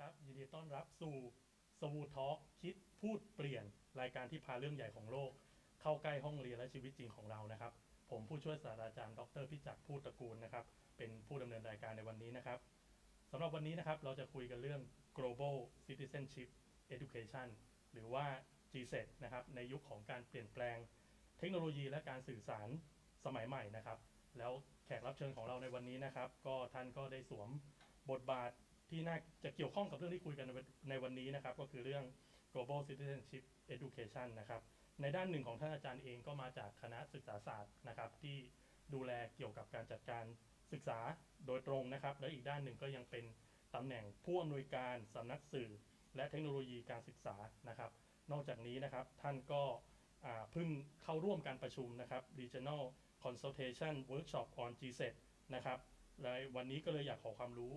ครับยินดีต้อนรับสู่สวูทอล์กคิดพูดเปลี่ยนรายการที่พาเรื่องใหญ่ของโลก เข้าใกล้ห้องเรียนและชีวิตจริงของเรานะครับ ผมผู้ช่วยศาสตราจารย์ดรพิจักรพูดตระกูลนะครับ เป็นผู้ดำเนินรายการในวันนี้นะครับสำหรับวันนี้นะครับเราจะคุยกันเรื่อง global citizenship education หรือว่า GSET นะครับในยุคของการเปลี่ยนแปลง เทคโนโลยีและการสื่อสารสมัยใหม่นะครับ แล้วแขกรับเชิญของเราในวันนี้นะครับ ก็ท่านก็ได้สวมบทบาท ที่น่าจะเกี่ยวข้องกับเรื่องที่คุยกันในวันนี้นะครับ ก็คือเรื่อง global citizenship education นะครับ ในด้านหนึ่งของท่านอาจารย์เองก็มาจากคณะศึกษาศาสตร์นะครับ ที่ดูแลเกี่ยวกับการจัดการศึกษาโดยตรงนะครับ และอีกด้านหนึ่งก็ยังเป็นตำแหน่งผู้อำนวยการสำนักสื่อ และเทคโนโลยีการศึกษานะครับ นอกจากนี้นะครับท่านก็เพิ่งเข้าร่วมการประชุมนะครับ Regional Consultation Workshop on GSET นะครับและวันนี้ก็เลยอยากขอความรู้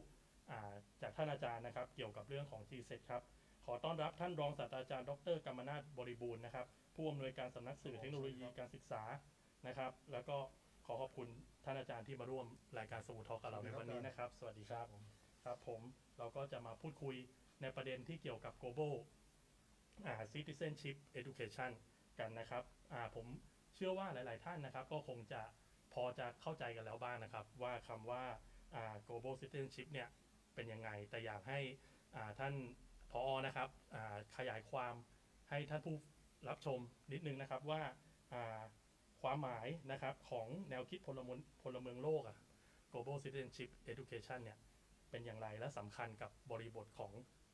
จากท่านอาจารย์นะครับ เกี่ยวกับเรื่องของ GSET ครับ ขอต้อนรับท่านรองศาสตราจารย์ ดรกรรมนาถบริบูรณ์นะครับ ผู้อำนวยการสำนักสื่อเทคโนโลยีการศึกษานะครับ แล้วก็ขอขอบคุณท่านอาจารย์ที่มาร่วมรายการสวูทอกับเราในวันนี้นะครับ สวัสดีครับครับผมเราก็จะมาพูดคุยในประเด็นที่เกี่ยวกับ global อ่า citizenship education กันนะครับอ่าผมเชื่อว่าหลาย ๆ ท่านนะครับ ก็คงจะพอจะเข้าใจกันแล้วบ้างนะครับ ว่าคำว่าอ่า global citizenship เนี่ย เป็นยังไง แต่อยากให้ท่านพอนะครับขยายความให้ท่านผู้รับชมนิดนึงนะครับว่าความหมายนะครับของแนวคิดพลเมืองพลเมืองโลกอะ global citizenship education เนี่ยเป็นอย่างไรและสำคัญกับบริบทของ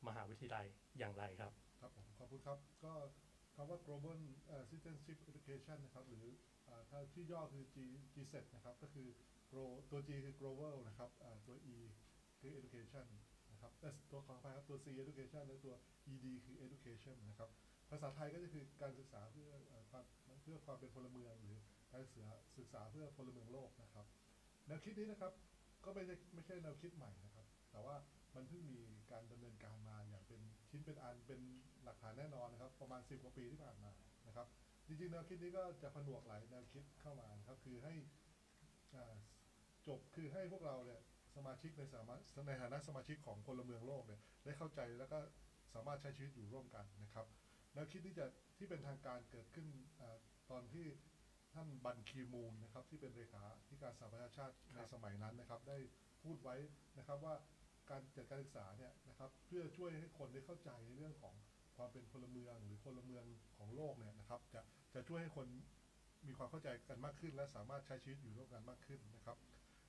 มหาวิทยาลัยอย่างไรครับ ครับผมขอบคุณครับก็คำว่า global citizenship education นะครับหรือถ้าที่ย่อคือ G GSET นะครับก็คือ Gro ตัว G คือ global นะครับตัว E คือ education นะครับแต่ตัวขออภัยครับตัว C education และตัว ED คือ education นะครับ ภาษาไทยก็จะคือการศึกษาเพื่อเอ่อความเพื่อความเป็นพลเมือง หรือการศึกษาศึกษาเพื่อพลเมืองโลกนะครับแนวคิดนี้นะครับก็ไม่ใช่ไม่ใช่แนวคิดใหม่นะครับ แต่ว่ามันเพิ่งมีการดำเนินการมาอย่างเป็นชิ้นเป็นอันเป็นหลักฐานแน่นอนนะครับ ประมาณ 10 กว่าปีที่ผ่านมานะครับ จริงๆแนวคิดนี้ก็จะผนวกหลายแนวคิดเข้ามาครับคือให้จบคือให้พวกเราเนี่ย สมาชิกในสามารถในฐานะสมาชิกของพลเมืองโลกเนี่ยได้เข้าใจแล้วก็สามารถใช้ชีวิตอยู่ร่วมกันนะครับแนวคิดที่จะที่เป็นทางการเกิดขึ้นอตอนที่ท่านบันคีมูนนะครับที่เป็นเลขาธิการสหประชาชาติในสมัยนั้นนะครับ ได้พูดไว้นะครับว่าการจัดการศึกษาเนี่ยนะครับเพื่อช่วยให้คนได้เข้าใจในเรื่องของความเป็นพลเมืองหรือพลเมืองของโลกเนี่ยนะครับจะจะช่วยให้คนมีความเข้าใจกันมากขึ้น และสามารถใช้ชีวิตอยู่ร่วมกันมากขึ้นนะครับ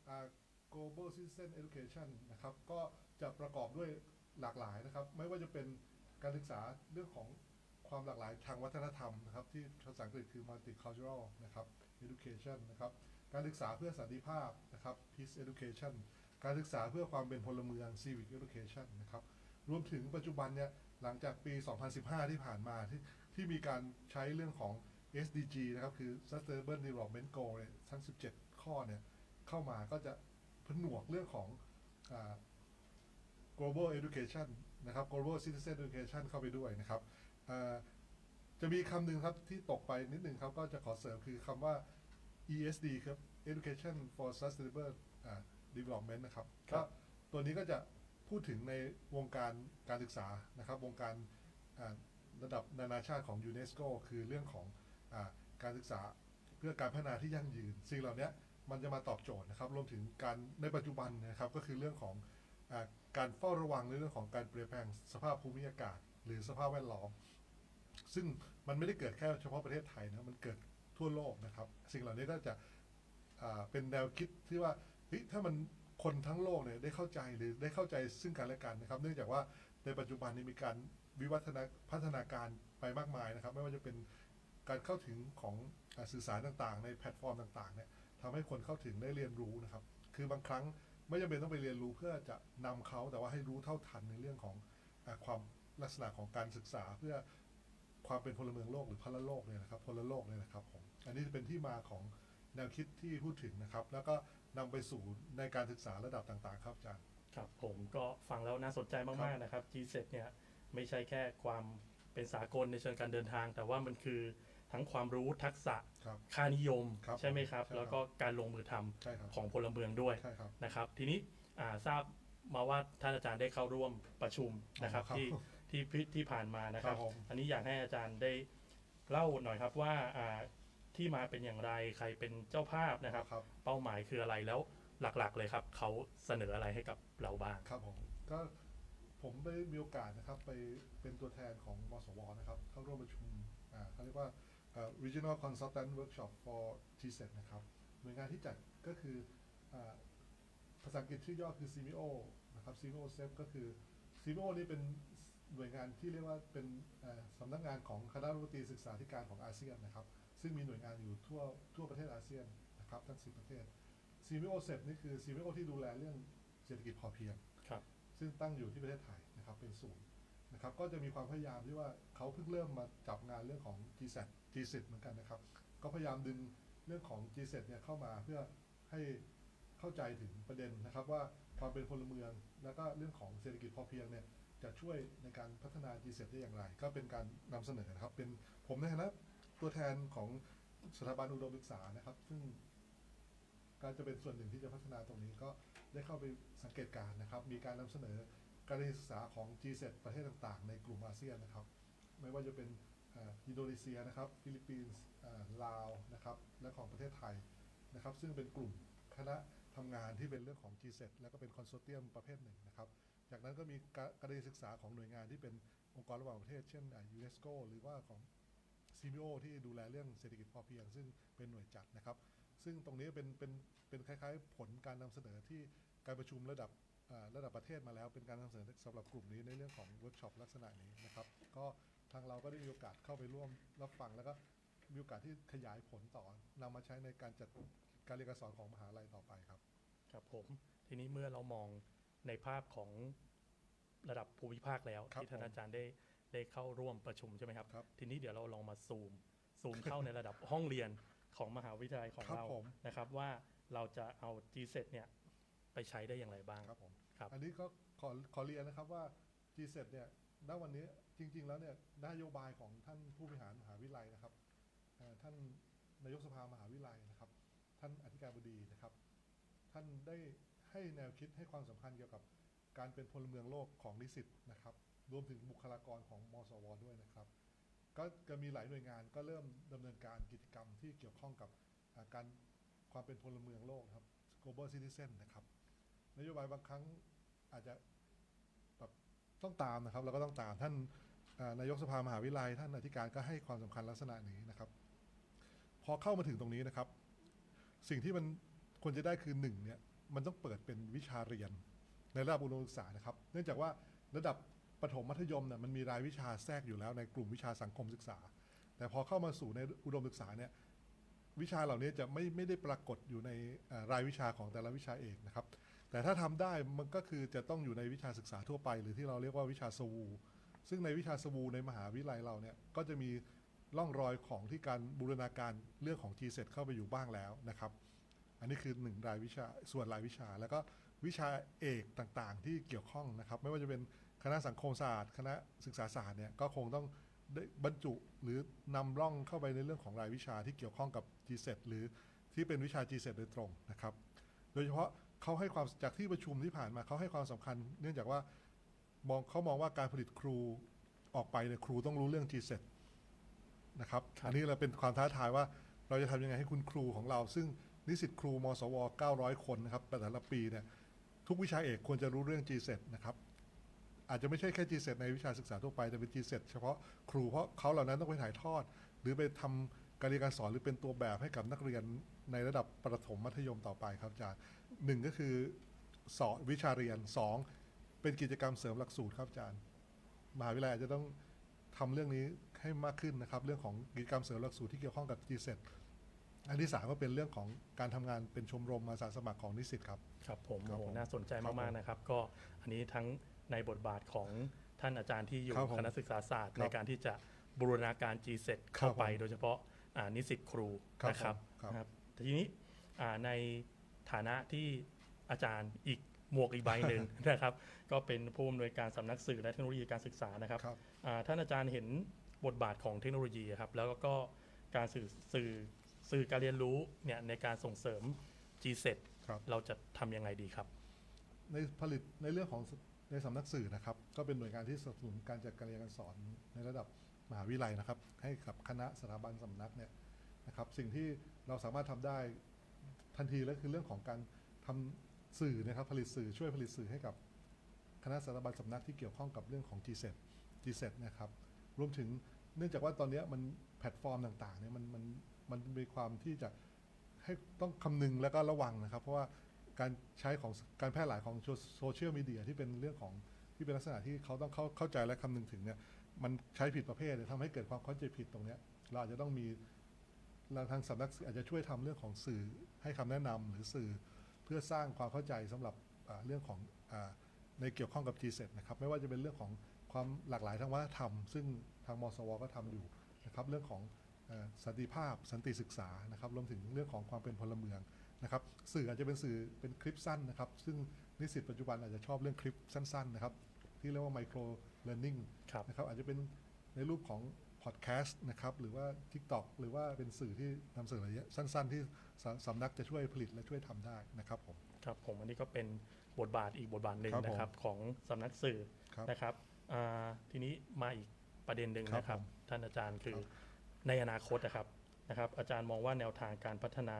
อ่า global citizen education นะครับ ก็จะประกอบด้วยหลากหลายนะครับ ไม่ว่าจะเป็นการศึกษาเรื่องของความหลากหลายทางวัฒนธรรมนะครับ ที่ภาษาอังกฤษคือ multicultural นะครับ education นะครับ การศึกษาเพื่อสันติภาพนะครับ peace education การศึกษาเพื่อความเป็นพลเมือง civic education นะครับ รวมถึงปัจจุบันเนี่ยหลังจากปี 2015 ที่ผ่านมาที่ที่มีการใช้เรื่องของ SDG นะครับ คือ Sustainable Development Goal เนี่ยทั้ง 17 ข้อเนี่ย เข้ามาก็จะ ผนวกเรื่องของอา global education นะครับ global citizen education เข้าไปด้วยนะครับอ่าจะมีคำหนึ่งครับที่ตกไปนิดหนึ่งครับก็จะขอเสริมคือคำว่า ESD ครับ Education for Sustainable อ่า Development นะครับครัก็บตัวนี้ก็จะพูดถึงในวงการการศึกษานะครับ วงการอ่าระดับนานาชาติของยูเนสโกคือเรื่องของอาการศึกษาเพื่อการพัฒนาที่ยั่งยืน สิ่งเหล่านี้ มันจะมาตอบโจทย์นะครับ รวมถึงการในปัจจุบันนะครับ ก็คือเรื่องของอการเฝ้าระวังในเรื่องของการเปลี่ยนแปลงสภาพภูมิอากาศ หรือสภาพแวดล้อม ซึ่งมันไม่ได้เกิดแค่เฉพาะประเทศไทยนะมันเกิดทั่วโลกนะครับ สิ่งเหล่านี้ก็จะเป็นแนวคิดที่ว่าถ้ามันคนทั้งโลกเนี่ยได้เข้าใจหรือได้เข้าใจซึ่งกันและกันนะครับ เนื่องจากว่าในปัจจุบันนี้มีการวิวัฒนาพัฒนาการไปมากมายนะครับ ไม่ว่าจะเป็นการเข้าถึงของอสื่อสารต่างๆ ในแพลตฟอร์มต่างๆเนี่ย ทำให้คนเข้าถึงได้เรียนรู้นะครับ คือบางครั้งไม่จำเป็นต้องไปเรียนรู้เพื่อจะนำเขาแต่ว่าให้รู้เท่าทันในเรื่องของอความลักษณะของการศึกษาเพื่อความเป็นพลเมืองโลกหรือพลโลกเนี่ยนะครับพลโลกเนี่ยนะครับผมอันนี้จะเป็นที่มาของแนวคิดที่พูดถึงนะครับ แล้วก็นำไปสู่ในการศึกษาระดับต่างๆ ครับอาจารย์ครับผมก็ฟังแล้วน่าสนใจมากๆนะครับ GSET เนี่ยไม่ใช่แค่ความเป็นสากลในเชิงการเดินทาง แต่ว่ามันคือ ทั้งความรู้ทักษะครับ ค่านิยมครับใช่ไหมครับ ใช่ครับ แล้วก็การลงมือทำใช่ครับของพลเมืองด้วยใช่ครับ นะครับ ทีนี้อ่าทราบมาว่าท่านอาจารย์ได้เข้าร่วมประชุมนะครับ อ๋อครับที่ที่ที่ที่ผ่านมานะครับ ครับผม อันนี้อยากให้อาจารย์ได้เล่าหน่อยครับว่าอ่าที่มาเป็นอย่างไรใครเป็นเจ้าภาพนะครับ ครับ เป้าหมายคืออะไรแล้วหลักๆเลยครับเขาเสนออะไรให้กับเราบ้าง ครับผมก็ผมได้มีโอกาสนะครับไปเป็นตัวแทนของมสวนะครับ เข้าร่วมประชุมอ่าเขาเรียกว่า อ่า Regional Consultant Workshop for GSET นะครับหน่วยงานที่จัดก็คืออาภาษาอังกฤษชื่อย่อคือ CMO นะครับ CMO SEP ก็คือ CMO นี่เป็นหน่วยงานที่เรียกว่าเป็นอ่าสำนักงานของคณะรัฐมนตรีศึกษาธิการของอาเซียนนะครับ ซึ่งมีหน่วยงานอยู่ทั่วทั่วประเทศอาเซียนนะครับทั้ง 10 ประเทศ CMO SEP นี่คือ CMO ที่ดูแลเรื่องเศรษฐกิจพอเพียงครับซึ่งตั้งอยู่ที่ประเทศไทยนะครับเป็นศูนย์นะครับก็จะมีความพยายามที่ว่าเขาเพิ่งเริ่มมาจับงานเรื่องของ g s e t เหมือนกันนะครับ ก็พยายามดึงเรื่องของ GSET เนี่ยเข้ามาเพื่อให้เข้าใจถึงประเด็นนะครับ ว่าความเป็นพลเมือง แล้วก็เรื่องของเศรษฐกิจพอเพียงเนี่ยจะช่วยในการพัฒนา GSET ได้อย่างไร ก็เป็นการนำเสนอนะครับ เป็นผมในฐานะตัวแทนของสถาบันอุดมศึกษานะครับ ซึ่งการจะเป็นส่วนหนึ่งที่จะพัฒนาตรงนี้ก็ได้เข้าไปสังเกตการนะครับ มีการนำเสนอการศึกษาของ GSET ประเทศต่างๆ ในกลุ่มอาเซียนนะครับ ไม่ว่าจะเป็น อินโดนีเซียนะครับฟิลิปปินส์ลาวนะครับและของประเทศไทยนะครับซึ่งเป็นกลุ่มคณะทำงานที่เป็นเรื่องของ GSET แล้วก็เป็นคอนโซเทียมประเภทหนึ่งนะครับจากนั้นก็มีการเรียนศึกษาของหน่วยงานที่เป็นองค์กรระหว่างประเทศ เช่นยูเนสโกหรือว่าของ CBO ที่ดูแลเรื่องเศรษฐกิจพอเพียง ซึ่งเป็นหน่วยจัดนะครับ ซึ่งตรงนี้เป็นเป็นเป็นคล้ายๆ ผลการนำเสนอที่การประชุมระดับระดับประเทศมาแล้วเป็นการนำเสนอสำหรับกลุ่มนี้ในเรื่องของเวิร์กช็อปลักษณะนี้นะครับ ก็ ทางเราก็ได้มีโอกาสเข้าไปร่วมรับฟังแล้วก็มีโอกาสที่ขยายผลต่อนำมาใช้ในการจัดการเรียนการสอนของมหาลัยต่อไปครับ ครับผม ทีนี้เมื่อเรามองในภาพของระดับภูมิภาคแล้วครับที่ท่านผมอาจารย์ได้ได้เข้าร่วมประชุมใช่ไหมครับ ครับทีนี้เดี๋ยวเราลองมาซูมซูมเข้าในระดับห้องเรียนของมหาวิทยาลัยของครับเราผม นะครับว่าเราจะเอา GSET เนี่ยไปใช้ได้อย่างไรบ้าง ครับผม ครับ อันนี้ก็ขอขอเรียนนะครับว่า GSET เนี่ย ณวันนี้จริง ๆ แล้วเนี่ยนโยบายของท่านผู้บริหารมหาวิทยาลัยนะครับท่านนายกสภามหาวิทยาลัยนะครับ ท่านอธิการบดีนะครับ ท่านได้ให้แนวคิดให้ความสำคัญเกี่ยวกับการเป็นพลเมืองโลกของนิสิตนะครับ รวมถึงบุคลากรของมสว ด้วยนะครับ ก็จะมีหลายหน่วยงานก็เริ่มดำเนินการกิจกรรมที่เกี่ยวข้องกับการความเป็นพลเมืองโลกครับ global citizen นะครับ นโยบายบางครั้งอาจจะ ต้องตามนะครับเราก็ต้องตามท่านนายกสภามหาวิทยาลัยท่านอธิการก็ให้ความสำคัญลักษณะนี้นะครับ พอเข้ามาถึงตรงนี้นะครับ สิ่งที่มันควรจะได้คือหนึ่งเนี่ยมันต้องเปิดเป็นวิชาเรียนในระดับอุดมศึกษานะครับ เนื่องจากว่าระดับประถมมัธยมเนี่ยมันมีรายวิชาแทรกอยู่แล้วในกลุ่มวิชาสังคมศึกษา แต่พอเข้ามาสู่ในอุดมศึกษาเนี่ยวิชาเหล่านี้จะไม่ไม่ได้ปรากฏอยู่ในรายวิชาของแต่ละวิชาเอกนะครับ แต่ถ้าทำได้มันก็คือจะต้องอยู่ในวิชาศึกษาทั่วไป หรือที่เราเรียกว่าวิชาสวู ซึ่งในวิชาสวูในมหาวิทยาลัยเราเนี่ยก็จะมีร่องรอยของที่การบูรณาการเรื่องของ GSET เข้าไปอยู่บ้างแล้วนะครับ อันนี้คือหนึ่งรายวิชาส่วนรายวิชา แล้วก็วิชาเอกต่างๆ ที่เกี่ยวข้องนะครับ ไม่ว่าจะเป็นคณะสังคมศาสตร์ คณะศึกษาศาสตร์เนี่ยก็คงต้องได้บรรจุหรือนำร่องเข้าไปในเรื่องของรายวิชาที่เกี่ยวข้องกับ GSET หรือที่เป็นวิชา GSET โดยตรงนะครับ โดยเฉพาะ เขาให้ความจากที่ประชุมที่ผ่านมาเขาให้ความสำคัญ เนื่องจากว่ามองเขามองว่าการผลิตครูออกไปเนี่ยครูต้องรู้เรื่อง GSET นะครับครับอันนี้เราเป็นความท้าทายว่าเราจะทำยังไงให้คุณครูของเรา ซึ่งนิสิตครูมสว 900 คนนะครับแต่ละปีเนี่ยทุกวิชาเอกควรจะรู้เรื่อง GSET นะครับอาจจะไม่ใช่แค่ GSET ในวิชาศึกษาทั่วไปแต่เป็น GSET เฉพาะครูเพราะเขาเหล่านั้นต้องไปถ่ายทอด หรือไปทำการเรียนการสอนหรือเป็นตัวแบบให้กับนักเรียน ในระดับประถมมัธยมต่อไปครับอาจารย์หนึ่งก็คือสอนวิชาเรียนสองเป็นกิจกรรมเสริมหลักสูตรครับอาจารย์มหาวิทยาลัยอาจจะต้องทำเรื่องนี้ให้มากขึ้นนะครับ เรื่องของกิจกรรมเสริมหลักสูตรที่เกี่ยวข้องกับ GSET อันที่สามก็เป็นเรื่องของการทำงานเป็นชมรมอาสาสมัครของนิสิตครับ ครับผมครับโอ้โหผมน่าสนใจครับมากผมๆนะครับ ก็อันนี้ทั้งในบทบาทของท่านอาจารย์ที่อยู่ครับผมคณะศึกษาศาสตร์ครับในการที่จะบูรณาการ GSET เข้าไปครับผมโดยเฉพาะอ่านิสิตครูครับนะครับ ผมครับนะครับแต่ทีนี้อ่าในฐานะที่อาจารย์อีกหมวกอีกใบหนึ่งนะครับ ก็เป็นผู้อำนวยการสำนักสื่อและเทคโนโลยีการศึกษานะครับครับอ่าท่านอาจารย์เห็นบทบาทของเทคโนโลยีครับแล้วก็การสื่อสื่อสื่อการเรียนรู้เนี่ยในการส่งเสริม GSET ครับเราจะทำยังไงดีครับ ในผลิตในเรื่องของในสำนักสื่อนะครับ ก็เป็นหน่วยงานที่สนับสนุนการจัดการเรียนการสอนในระดับมหาวิทยาลัยนะครับ ให้กับคณะสถาบันสำนักเนี่ย นะครับสิ่งที่เราสามารถทำได้ทันทีแล้วคือเรื่องของการทำสื่อนะครับผลิตสื่อช่วยผลิตสื่อให้กับคณะสถาบันสำนักที่เกี่ยวข้องกับเรื่องของ GSET GSET นะครับรวมถึงเนื่องจากว่าตอนนี้มันแพลตฟอร์มต่างๆเนี่ยมันมันมันมีความที่จะให้ต้องคำนึงแล้วก็ระวังนะครับ เพราะว่าการใช้ของการแพร่หลายของโซเชียลมีเดียที่เป็นเรื่องของที่เป็นลักษณะที่เขาต้องเข้าเข้าใจและคำนึงถึงเนี่ยมันใช้ผิดประเภทเนี่ยทำให้เกิดความเข้าใจผิดตรงนี้เราอาจจะต้องมี เราทางสำนักสื่ออาจจะช่วยทำเรื่องของสื่อให้คำแนะนำหรือสื่อเพื่อสร้างความเข้าใจสำหรับอ่าเรื่องของอาในเกี่ยวข้องกับ GSET นะครับไม่ว่าจะเป็นเรื่องของความหลากหลายทางวัฒนธรรม ซึ่งทางมสว ก็ทำอยู่นะครับเรื่องของเอ่อสันติภาพสันติศึกษานะครับรวมถึงเรื่องของความเป็นพลเมืองนะครับสื่ออาจจะเป็นสื่อเป็นคลิปสั้นนะครับ ซึ่งนิสิตปัจจุบันอาจจะชอบเรื่องคลิปสั้นๆนะครับที่เรียกว่าไมโครเล a r n i n g ครับนะครับอาจจะเป็นในรูปของ พอดแคสต์นะครับหรือว่า TikTok หรือว่าเป็นสื่อที่นำเสนอระยะสั้น ๆ ที่สสำนักจะช่วยผลิตและช่วยทำได้นะครับผม ครับผมอันนี้ก็เป็นบทบาทอีกบทบาทหนึ่งครับผมนะครับของสำนักสื่อครับนะครับอ่าทีนี้มาอีกประเด็นหนึ่งครับนะครับผมท่านอาจารย์คือครับ ในอนาคตนะครับนะครับ อาจารย์มองว่าแนวทางการพัฒนา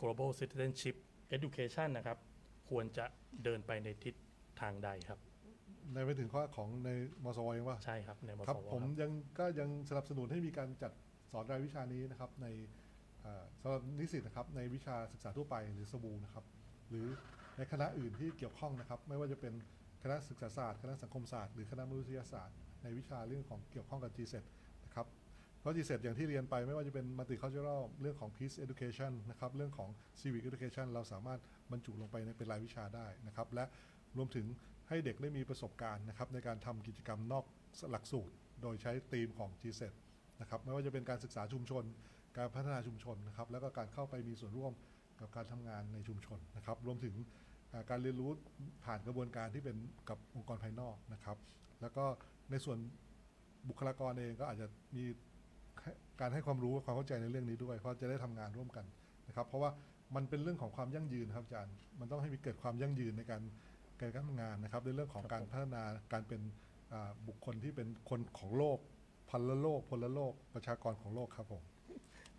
global citizenship education นะครับ ควรจะเดินไปในทิศทางใดครับ ในไปถึงข้อของในมสวเองว่าใช่ครับในมคสรับวผมครับยังก็ยังสนับสนุนให้มีการจัดสอนรายวิชานี้นะครับ ในเอ่อสำหรับนิสิตนะครับในวิชาศึกษาทั่วไปหรือสบูนะครับ หรือในคณะอื่นที่เกี่ยวข้องนะครับ ไม่ว่าจะเป็นคณะศึกษาศาสตร์ คณะสังคมศาสตร์หรือคณะมนุษยศาสตร์ ในวิชาเรื่องของเกี่ยวข้องกับ GSET นะครับเพราะ GSET อย่างที่เรียนไปไม่ว่าจะเป็น multicultural เรื่องของ peace education นะครับเรื่องของ civic education เราสามารถบรรจุลงไปในเป็นรายวิชาได้นะครับและรวมถึง ให้เด็กได้มีประสบการณ์นะครับในการทำกิจกรรมนอกหลักสูตร โดยใช้ธีมของ GSET นะครับไม่ว่าจะเป็นการศึกษาชุมชน การพัฒนาชุมชนนะครับแล้วก็การเข้าไปมีส่วนร่วมกับการทำงานในชุมชนนะครับรวมถึงการเรียนรู้ผ่านกระบวนการที่เป็นกับองค์กรภายนอกนะครับ แล้วก็ในส่วนบุคลากรเองก็อาจจะมีการให้ความรู้ความเข้าใจในเรื่องนี้ด้วย เพราะจะได้ทำงานร่วมกันนะครับ เพราะว่ามันเป็นเรื่องของความยั่งยืนครับอาจารย์ มันต้องให้มีเกิดความยั่งยืนในการ การทำงานนะครับ ในเรื่องของการพัฒนาการเป็นอ่าบุคคลที่เป็นคนของโลกพันละโลกพลโลกประชากรของโลกครับผม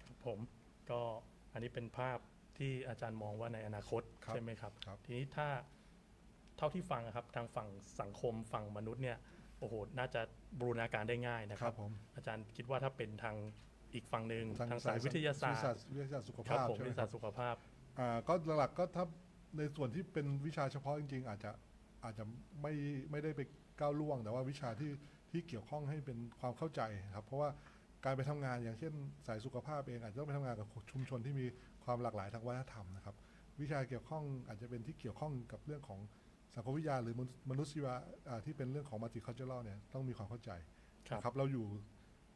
ครับผมก็อันนี้เป็นภาพที่อาจารย์มองว่าในอนาคตครับใช่ไหมครับครับทีนี้ถ้าเท่าที่ฟังอะครับทางฝั่งสังคมฝั่งมนุษย์เนี่ยโอ้โหน่าจะบูรณาการได้ง่ายนะคครัรับบผมอาจารย์คิดว่าถ้าเป็นทางอีกฝั่งหนึ่งทางสายวิทยาศาสตร์วิทยาศาสตร์สุขครับภาพผมใช่ไหวิมทยาคศารัสบตร์สุขภาพอ่าก็หลักๆก็ถ้า ในส่วนที่เป็นวิชาเฉพาะจริง ๆ อาจจะอาจจะไม่ไม่ได้ไปก้าวล่วง แต่ว่าวิชาที่ที่เกี่ยวข้องให้เป็นความเข้าใจครับ เพราะว่าการไปทำงานอย่างเช่นสายสุขภาพเองอาจจะต้องไปทำงานกับชุมชนที่มีความหลากหลายทางวัฒนธรรมนะครับ วิชาเกี่ยวข้องอาจจะเป็นที่เกี่ยวข้องกับเรื่องของสังคมวิทยาหรือมนุษยวิทยาอ่าที่เป็นเรื่องของมัลติคัลเจอรัลเนี่ยต้องมีความเข้าใจครับนะครับเราอยู่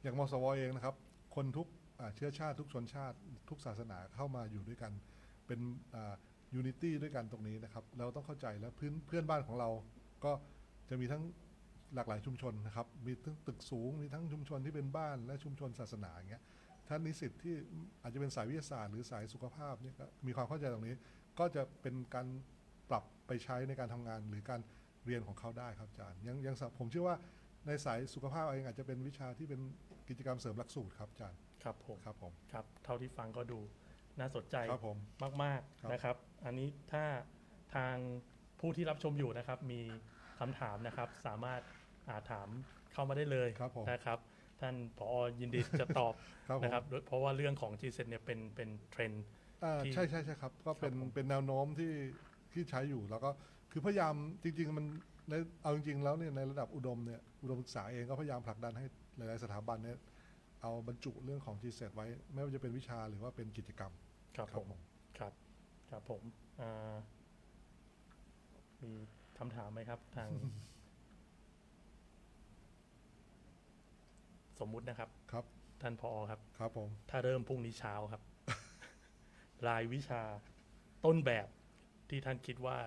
อย่างมสวเองนะครับ คนทุกอ่าเชื้อชาติทุกชนชาติทุกศาสนาเข้ามาอยู่ด้วยกัน เป็น ยูนิตี้ด้วยกันตรงนี้นะครับ เราต้องเข้าใจแล้วเพื่อนเพื่อนบ้านของเราก็จะมีทั้งหลากหลายชุมชนนะครับ มีทั้งตึกสูง มีทั้งชุมชนที่เป็นบ้านและชุมชนศาสนาอย่างเงี้ย ท่านนิสิตที่อาจจะเป็นสายวิทยาศาสตร์หรือสายสุขภาพเนี่ยก็มีความเข้าใจตรงนี้ ก็จะเป็นการปรับไปใช้ในการทำงานหรือการเรียนของเขาได้ครับอาจารย์ยังยังสผมเชื่อว่าในสายสุขภาพเองอาจจะเป็นวิชาที่เป็นกิจกรรมเสริมหลักสูตรครับอาจารย์ ครับผม ครับผม ครับ เท่าที่ฟังก็ดู น่าสนใจครับผมมากครับๆนะครับ อันนี้ถ้าทางผู้ที่รับชมอยู่นะครับ มีคำถามนะครับ สามารถอาถามเข้ามาได้เลยครับผมนะครับ ท่านผอยินดีจะตอบครับผม นะครับโดยเพราะว่าเรื่องของ g s e t เนี่ยเป็นเป็นเทรนด์ อ่าที่ใช่ใช่ใช่ครับ ก็เป็นครับผมเป็นแนวโน้มที่ที่ใช้อยู่แล้วก็คือพยายามจริง ๆ มันในเอาจริงๆแล้วเนี่ยในระดับอุดมเนี่ยอุดมศึกษาเองก็พยายามผลักดันให้หลายๆสถาบันเนี่ย เอาบรรจุเรื่องของ g s e t ไว้ ไม่ว่าจะเป็นวิชาหรือว่าเป็นกิจกรรม ครับผมครับ ครับผมอ่ามีคำถามไหมครับ ทาง สมมุตินะครับ ครับ ท่านพอครับ ครับผม ถ้าเริ่มพรุ่งนี้เช้าครับ รายวิชาต้นแบบที่ท่านคิดว่า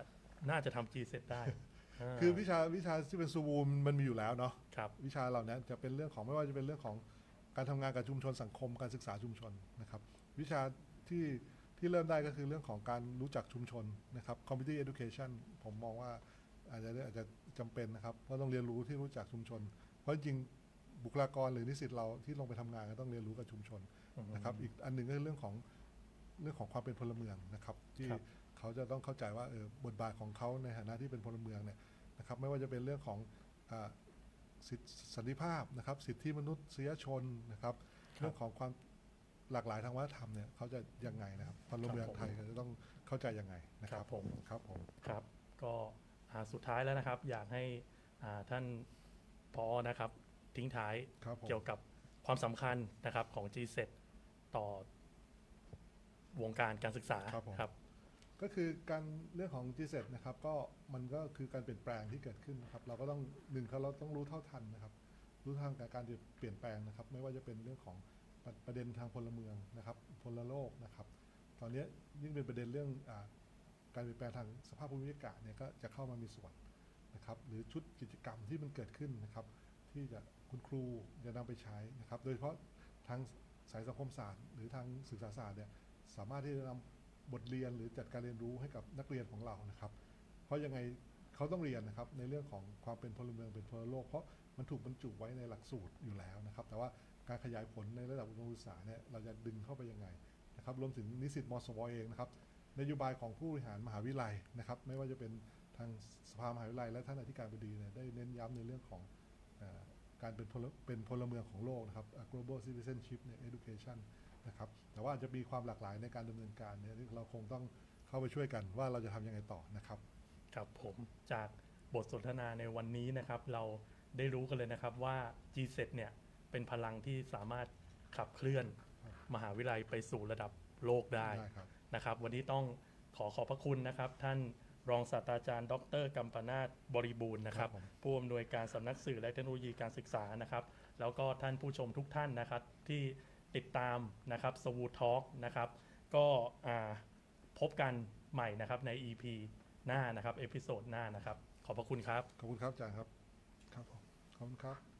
น่าจะทำ G เสร็จได้าคือวิชาวิชาที่เป็นซูบูมมันมีอยู่แล้วเนาะครับวิชาเหล่านี้จะเป็นเรื่องของไม่ว่าจะเป็นเรื่องของ การทำงานกับชุมชนสังคมการศึกษาชุมชนนะครับ วิชาที่ที่เริ่มได้ก็คือเรื่องของการรู้จักชุมชนนะครับ community education ผมมองว่าอาจจะอาจจะจำเป็นนะครับเพราะต้องเรียนรู้ที่รู้จักชุมชน เพราะจริงๆบุคลากรหรือนิสิตเราที่ลงไปทำงานก็ต้องเรียนรู้กับชุมชนนะครับ อีกอันหนึ่งก็คือเรื่องของเรื่องของความเป็นพลเมืองนะครับ ที่ครับเขาจะต้องเข้าใจว่าเออบทบาทของเขาในฐานะที่เป็นพลเมืองเนี่ยนะครับ ไม่ว่าจะเป็นเรื่องของอา สิทธิสันติภาพนะครับ สิทธิมนุษยชนนะครับครับ เรื่องของความหลากหลายทางวัฒนธรรมเนี่ยเขาจะยังไงนะครับพลเมืองครับผมไทยเขาจะต้องเข้าใจยังไงนะครัครับบผมครับผมครับก็อ่าสุดท้ายแล้วนะครับ อยากให้อ่าท่านพอนะครับทิ้งท้ายครับผมเกี่ยวกับความสำคัญนะครับของ G-SET ต่อวงการการศึกษาครับผมครับ ก็คือการเรื่องของ g 7นะครับก็มันก็คือการเปลี่ยนแปลงที่เกิดขึ้นนะครับ เราก็ต้องหนึ่งเราต้องรู้เท่าทันนะครับ รู้ทาทันกับการเปลี่ยนแปลงนะครับ ไม่ว่าจะเป็นเรื่องของประประเด็นทางพลเมืองนะครับ พลโลกนะครับ ตอนนี้ยิ่งเป็นประเด็นเรื่องอการเปลี่ยนแปลงทางสภาพภูมิอากาศเนี่ยก็จะเข้ามามีส่วนนะครับ หรือชุดกิจกรรมที่มันเกิดขึ้นนะครับ ที่จะคุณครูจะนำไปใช้นะครับ โดยเฉพาะทางสายสังคมศาสตร์ หรือทางศึกษาศาสตร์เนี่ยสามารถที่จะนำ บทเรียนหรือจัดการเรียนรู้ให้กับนักเรียนของเรานะครับ เพราะยังไงเขาต้องเรียนนะครับในเรื่องของความเป็นพลเมืองเป็นพลโลก เพราะมันถูกบรรจุไว้ในหลักสูตรอยู่แล้วนะครับ แต่ว่าการขยายผลในระดับอุดมศึกษาเนี่ยเราจะดึงเข้าไปยังไงนะครับรวมถึงนิสิตมสวเองนะครับนโยบายของผู้บริหารมหาวิทยาลัยนะครับ ไม่ว่าจะเป็นทางสภามหาวิทยาลัย และท่านอธิการบดีเนี่ยได้เน้นย้ำในเรื่องของอการเป็นพลเป็นพลเมืองของโลกนะครับ global citizenship เนี่ย education นะครับ แต่ว่าอาจจะมีความหลากหลายในการดำเนินการเนี่ยที่เราคงต้องเข้าไปช่วยกันว่าเราจะทำยังไงต่อนะครับ ครับผมจากบทสนทนาในวันนี้นะครับ เราได้รู้กันเลยนะครับว่า G-SET เนี่ยเป็นพลังที่สามารถขับเคลื่อนมหาวิทยาลัยไปสู่ระดับโลกได้ได้ครับนะครับ วันนี้ต้องขอขอบพระคุณนะครับ ท่านรองศาสตราจารย์ ดรกัมปนาตบริบูรณ์นะครับครับผมผู้อำนวยการสำนักสื่อและเทคโนโลยีการศึกษานะครับ แล้วก็ท่านผู้ชมทุกท่านนะครับที่ ติดตามนะครับสวูทอล์กนะครับก็พบกันใหม่นะครับใน EP หน้านะครับเอพิโซดหน้านะครับ ขอบพระคุณครับ ขอบคุณครับอาจารย์ครับ ครับผมขอบคุณครับ